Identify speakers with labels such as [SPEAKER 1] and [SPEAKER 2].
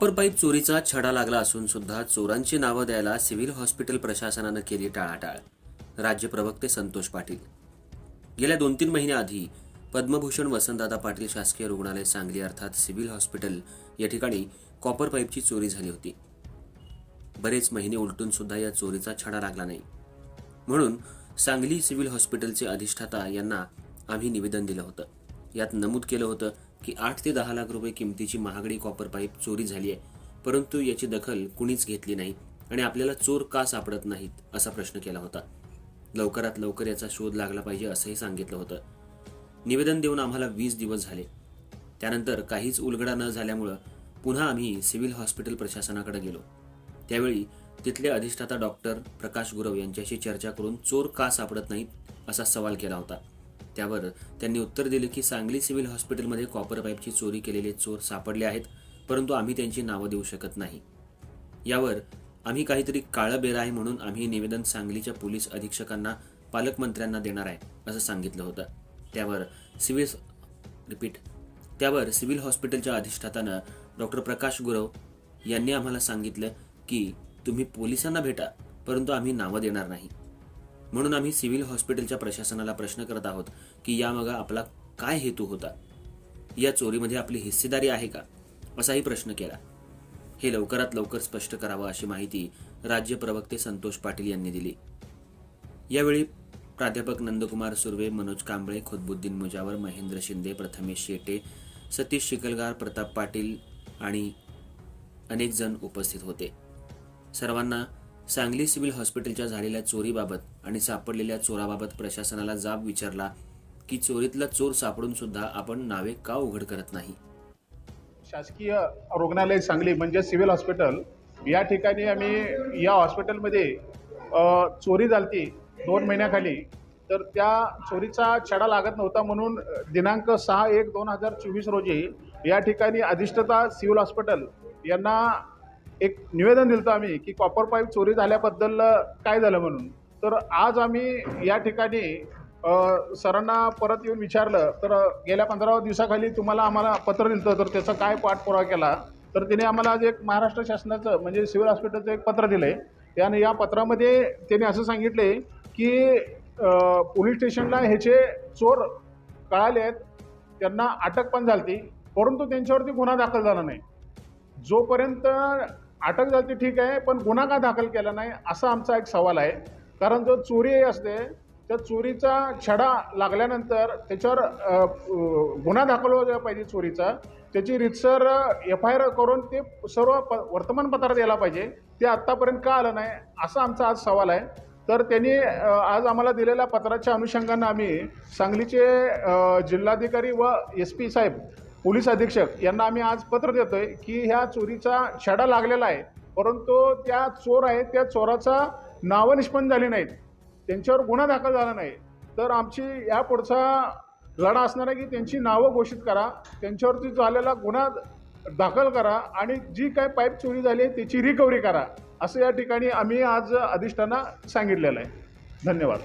[SPEAKER 1] Copper pipe चोरीचा छडा लागला असून सुद्धा चोरांची नावं द्यायला सिव्हिल हॉस्पिटल प्रशासनानं केली टाळाटाळ. राज्य प्रवक्ते संतोष पाटील. गेल्या दोन तीन महिन्याआधी पद्मभूषण वसंतदादा पाटील शासकीय रुग्णालय सांगली अर्थात सिव्हिल हॉस्पिटल या ठिकाणी कॉपर पाईपची चोरी झाली होती. बरेच महिने उलटून सुद्धा या चोरीचा छडा लागला नाही. म्हणून सांगली सिव्हिल हॉस्पिटलचे अधिष्ठाता यांना आम्ही निवेदन दिलं होतं. यात नमूद केलं होतं की आठ ते दहा लाख रुपये किमतीची महागडी कॉपर पाईप चोरी झाली आहे. परंतु याची दखल कुणीच घेतली नाही आणि आपल्याला चोर का सापडत नाहीत असा प्रश्न केला होता. लवकरात लवकर याचा शोध लागला पाहिजे असंही सांगितलं होतं. निवेदन देऊन आम्हाला वीस दिवस झाले. त्यानंतर काहीच उलगडा न झाल्यामुळं पुन्हा आम्ही सिव्हिल हॉस्पिटल प्रशासनाकडे गेलो. त्यावेळी तिथले अधिष्ठाता डॉक्टर प्रकाश गुरव यांच्याशी चर्चा करून चोर का सापडत नाहीत असा सवाल केला होता. त्यावर त्यांनी उत्तर दिले की सांगली सिव्हिल हॉस्पिटलमध्ये कॉपर पाईपची चोरी केलेले चोर सापडले आहेत परंतु आम्ही त्यांची नावं देऊ शकत नाही. यावर आम्ही काहीतरी काळं बेरा आहे म्हणून आम्ही निवेदन सांगलीच्या पोलीस अधीक्षकांना पालकमंत्र्यांना देणार आहे असं सांगितलं होतं. त्यावर सिव्हिल रिपीट. त्यावर सिव्हिल हॉस्पिटलच्या अधिष्ठातानं डॉक्टर प्रकाश गुरव यांनी आम्हाला सांगितलं की तुम्ही पोलिसांना भेटा परंतु आम्ही नावं देणार नाही. म्हणून आम्ही सिव्हिल हॉस्पिटलच्या प्रशासनाला प्रश्न करत आहोत की यामागा आपला काय हेतू होता? या चोरीमध्ये आपली हिस्सेदारी आहे का? असाही प्रश्न केला. हे लवकरात लवकर स्पष्ट करावं अशी माहिती राज्य प्रवक्ते संतोष पाटील यांनी दिली. यावेळी प्राध्यापक नंदकुमार सुर्वे मनोज कांबळे खुदबुद्दीन मुजावर महेंद्र शिंदे प्रथमेश शेटे सतीश शिकलगार प्रताप पाटील आणि अनेक जण उपस्थित होते. सर्वांना सांगली सिव्हिल हॉस्पिटलच्या झालेल्या चोरीबाबत आणि सापडलेल्या चोराबाबत प्रशासनाला जाब विचारला की चोरीतला चोर सापडून सुद्धा आपण नावे का उघड करत नाही?
[SPEAKER 2] शासकीय रुग्णालय सांगली म्हणजे सिव्हिल हॉस्पिटल या ठिकाणी आम्ही या हॉस्पिटलमध्ये चोरी झालती दोन महिन्याखाली. तर त्या चोरीचा छडा लागत नव्हता म्हणून दिनांक सहा एक दोन हजार चोवीस रोजी या ठिकाणी अधिष्ठता सिव्हिल हॉस्पिटल यांना एक निवेदन दिलं आम्ही की कॉपर पाईप चोरी झाल्याबद्दल काय झालं म्हणून. तर आज आम्ही या ठिकाणी सरांना परत येऊन विचारलं तर गेल्या पंधरा दिवसाखाली तुम्हाला आम्हाला पत्र दिलं तर त्याचा काय पाठपुरावा केला? तर तिने आम्हाला आज एक महाराष्ट्र शासनाचं म्हणजे सिव्हिल हॉस्पिटलचं एक पत्र दिलं आहे त्याने या पत्रामध्ये त्याने असं सांगितले की पोलीस स्टेशनला ह्याचे चोर कळाले आहेत त्यांना अटक पण झाली परंतु त्यांच्यावरती गुन्हा दाखल झाला नाही. जोपर्यंत अटक झाली ठीक आहे पण गुन्हा का दाखल केला नाही असा आमचा एक सवाल आहे. कारण जो चोरी असते त्या चोरीचा छडा लागल्यानंतर त्याच्यावर गुन्हा दाखल व्हायला पाहिजे चोरीचा. त्याची रितसर एफ आय आर करून ते सर्व प वर्तमानपत्रात यायला पाहिजे. ते आत्तापर्यंत का आलं नाही असा आमचा आज सवाल आहे. तर त्यांनी आज आम्हाला दिलेल्या पत्राच्या अनुषंगानं आम्ही सांगलीचे जिल्हाधिकारी व एस पी साहेब पोलीस अधीक्षक यांना आम्ही आज पत्र देतो आहे की ह्या चोरीचा छडा लागलेला आहे परंतु त्या चोर आहेत त्या चोराचा नावं निष्पन्न झाली नाहीत. त्यांच्यावर गुन्हा दाखल झाला नाही. तर आमची या पुढचा लढा असणार आहे की त्यांची नावं घोषित करा त्यांच्यावरती झालेला गुन्हा दाखल करा आणि जी काय पाईप चोरी झाली आहे त्याची रिकव्हरी करा असं या ठिकाणी आम्ही आज अधिष्ठाना सांगितलेलं आहे. धन्यवाद.